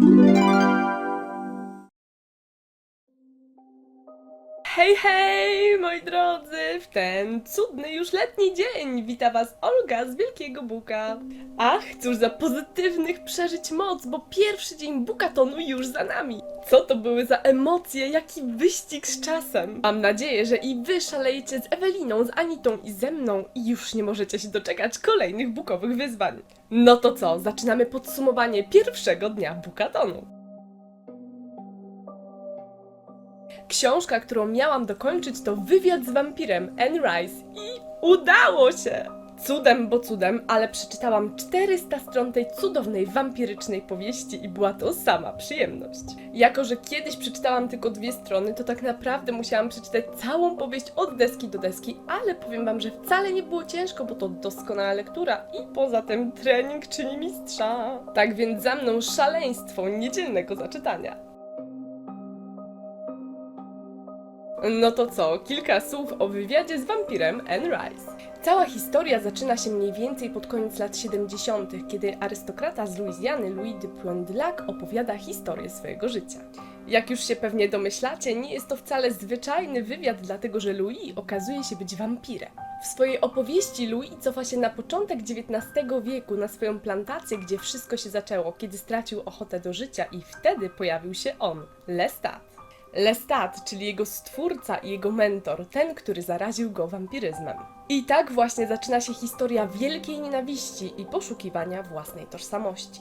Thank you. Hej, hej, moi drodzy! W ten cudny już letni dzień wita Was Olga z Wielkiego Buka. Ach, cóż za pozytywnych przeżyć moc, bo pierwszy dzień Bukatonu już za nami. Co to były za emocje, jaki wyścig z czasem. Mam nadzieję, że i Wy szalejecie z Eweliną, z Anitą i ze mną i już nie możecie się doczekać kolejnych bukowych wyzwań. No to co, zaczynamy podsumowanie pierwszego dnia Bukatonu. Książka, którą miałam dokończyć, to Wywiad z wampirem Anne Rice i udało się! Cudem, bo cudem, ale przeczytałam 400 stron tej cudownej wampirycznej powieści i była to sama przyjemność. Jako, że kiedyś przeczytałam tylko dwie strony, to tak naprawdę musiałam przeczytać całą powieść od deski do deski, ale powiem wam, że wcale nie było ciężko, bo to doskonała lektura i poza tym trening czyni mistrza. Tak więc za mną szaleństwo niedzielnego zaczytania. No to co, kilka słów o wywiadzie z wampirem Anne Rice. Cała historia zaczyna się mniej więcej pod koniec lat 70., kiedy arystokrata z Luizjany Louis de Poindelac opowiada historię swojego życia. Jak już się pewnie domyślacie, nie jest to wcale zwyczajny wywiad, dlatego że Louis okazuje się być wampirem. W swojej opowieści Louis cofa się na początek XIX wieku, na swoją plantację, gdzie wszystko się zaczęło, kiedy stracił ochotę do życia i wtedy pojawił się on, Lestat. Lestat, czyli jego stwórca i jego mentor, ten, który zaraził go wampiryzmem. I tak właśnie zaczyna się historia wielkiej nienawiści i poszukiwania własnej tożsamości.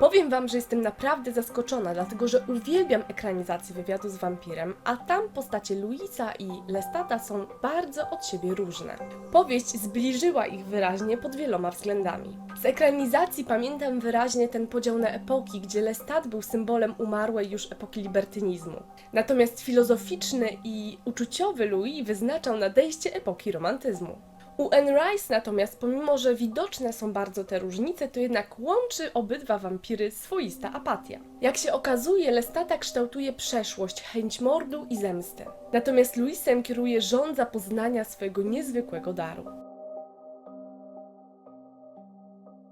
Powiem wam, że jestem naprawdę zaskoczona, dlatego że uwielbiam ekranizację wywiadu z wampirem, a tam postacie Luisa i Lestata są bardzo od siebie różne. Powieść zbliżyła ich wyraźnie pod wieloma względami. Z ekranizacji pamiętam wyraźnie ten podział na epoki, gdzie Lestat był symbolem umarłej już epoki libertynizmu. Natomiast filozoficzny i uczuciowy Louis wyznaczał nadejście epoki romantyzmu. U Anne Rice natomiast, pomimo że widoczne są bardzo te różnice, to jednak łączy obydwa wampiry swoista apatia. Jak się okazuje, Lestata kształtuje przeszłość, chęć mordu i zemsty. Natomiast Louisem kieruje żądza poznania swojego niezwykłego daru.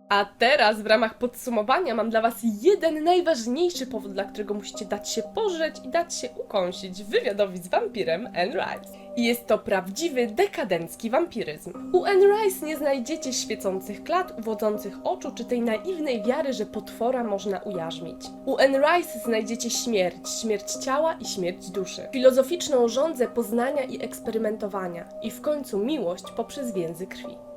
A teraz w ramach podsumowania mam dla Was jeden najważniejszy powód, dla którego musicie dać się pożreć i dać się ukąsić wywiadowi z wampirem Anne Rice. I jest to prawdziwy dekadencki wampiryzm. U Anne Rice nie znajdziecie świecących klat, uwodzących oczu czy tej naiwnej wiary, że potwora można ujarzmić. U Anne Rice znajdziecie śmierć, śmierć ciała i śmierć duszy. Filozoficzną żądzę poznania i eksperymentowania i w końcu miłość poprzez więzy krwi.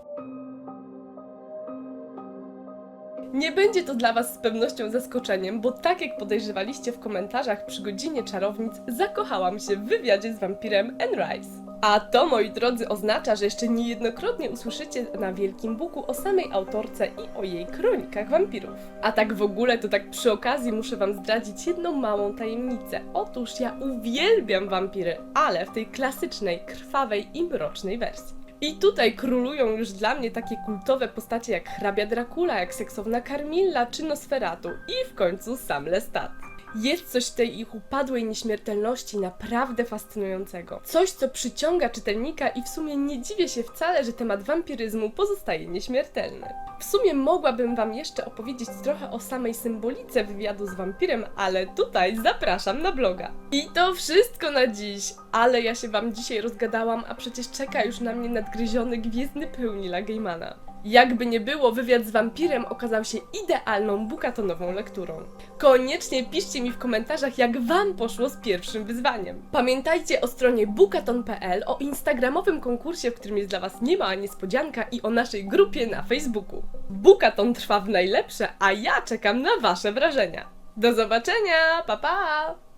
Nie będzie to dla Was z pewnością zaskoczeniem, bo tak jak podejrzewaliście w komentarzach przy godzinie czarownic, zakochałam się w wywiadzie z wampirem Anne Rice. A to, moi drodzy, oznacza, że jeszcze niejednokrotnie usłyszycie na Wielkim Buku o samej autorce i o jej kronikach wampirów. A tak w ogóle, to tak przy okazji muszę Wam zdradzić jedną małą tajemnicę. Otóż ja uwielbiam wampiry, ale w tej klasycznej, krwawej i mrocznej wersji. I tutaj królują już dla mnie takie kultowe postacie jak hrabia Dracula, jak seksowna Carmilla czy Nosferatu i w końcu sam Lestat. Jest coś w tej ich upadłej nieśmiertelności naprawdę fascynującego. Coś, co przyciąga czytelnika i w sumie nie dziwię się wcale, że temat wampiryzmu pozostaje nieśmiertelny. W sumie mogłabym wam jeszcze opowiedzieć trochę o samej symbolice wywiadu z wampirem, ale tutaj zapraszam na bloga. I to wszystko na dziś, ale ja się wam dzisiaj rozgadałam, a przecież czeka już na mnie nadgryziony gwiezdny pył Nila Gaimana. Jakby nie było, wywiad z wampirem okazał się idealną bukatonową lekturą. Koniecznie piszcie mi w komentarzach, jak Wam poszło z pierwszym wyzwaniem. Pamiętajcie o stronie bukaton.pl, o instagramowym konkursie, w którym jest dla Was niemała niespodzianka i o naszej grupie na Facebooku. Bukaton trwa w najlepsze, a ja czekam na Wasze wrażenia. Do zobaczenia, pa pa!